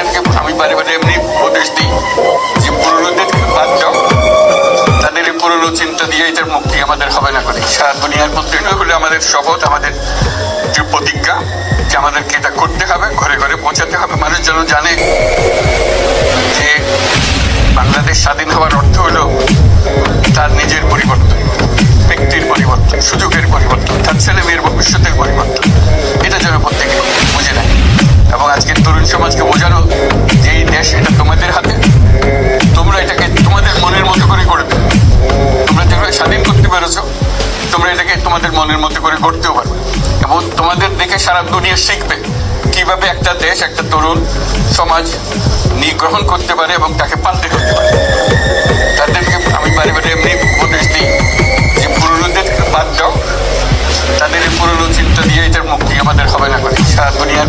তাদেরকে আমি বারে বারে এমনি উপদেশ দিই। যে পুরনোদেরকে বাদ দাও। তাদের এই পুরনো চিন্তা দিয়ে এটার মুক্তি আমাদের হবে না করে। সারা দুনিয়ার মধ্যে হলো আমাদের শপথ, আমাদের যে প্রতিজ্ঞা, যে আমাদেরকে এটা করতে হবে, ঘরে ঘরে পৌঁছাতে হবে। মানুষ যেন জানে যে বাংলাদেশ স্বাধীন হওয়ার অর্থ হলো তার নিজের পরিবর্তন, ব্যক্তির পরিবর্তন, সুযোগের পরিবর্তন, তার ছেলে মেয়ের ভবিষ্যতের পরিবর্তন। তরুণ সমাজকে বোঝানো যে এই দেশ এটা তোমাদের হাতে। তোমরা এটাকে তোমাদের মনের মতো করে করে তোমরা যেভাবে স্বাধীন করতে পেরেছ, তোমরা এটাকে তোমাদের মনের মতো করে করতেও পারবে। এবং তোমাদের দেখে সারা দুনিয়া শিখবে কীভাবে একটা দেশ, একটা তরুণ সমাজ নিয়ে গ্রহণ করতে পারে এবং তাকে পাল্টে করতে পারে। তাদেরকে আমি বারে বারে এমনি উপদেশ দিই যে পুরনোদেরকে বাদ দাও। তাদের পুরনো চিন্তা দিয়ে এটার মুক্তি আমাদের হবে না। করে সারা দুনিয়ার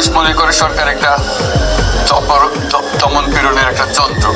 মানুষ মনে করে সরকার একটা দমন পীড়নের একটা যন্ত্র।